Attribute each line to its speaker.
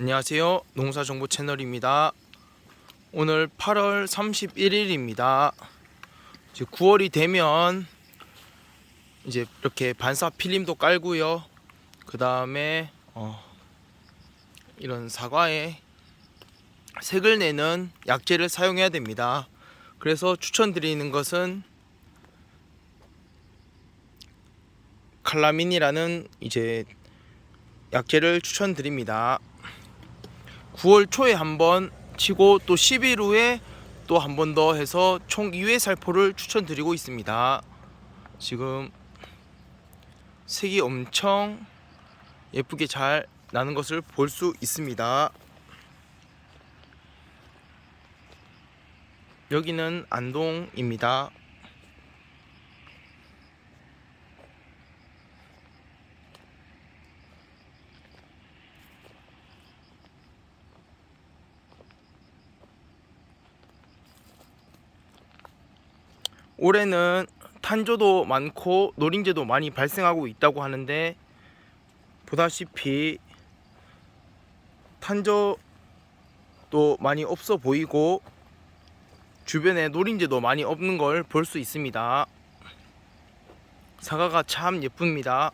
Speaker 1: 안녕하세요. 농사정보 채널입니다. 오늘 8월 31일입니다. 이제 9월이 되면 이제 이렇게 반사 필름도 깔고요. 그 다음에 어 이런 사과에 색을 내는 약재를 사용해야 됩니다. 그래서 추천드리는 것은 칼라민이라는 이제 약재를 추천드립니다. 9월 초에 한 번 치고 또 10일 후에 또 한 번 더 해서 총 2회 살포를 추천드리고 있습니다. 지금 색이 엄청 예쁘게 잘 나는 것을 볼 수 있습니다. 여기는 안동입니다. 올해는 탄저도 많고 노린재도 많이 발생하고 있다고 하는데 보다시피 탄저도 많이 없어 보이고 주변에 노린재도 많이 없는 걸 볼 수 있습니다. 사과가 참 예쁩니다.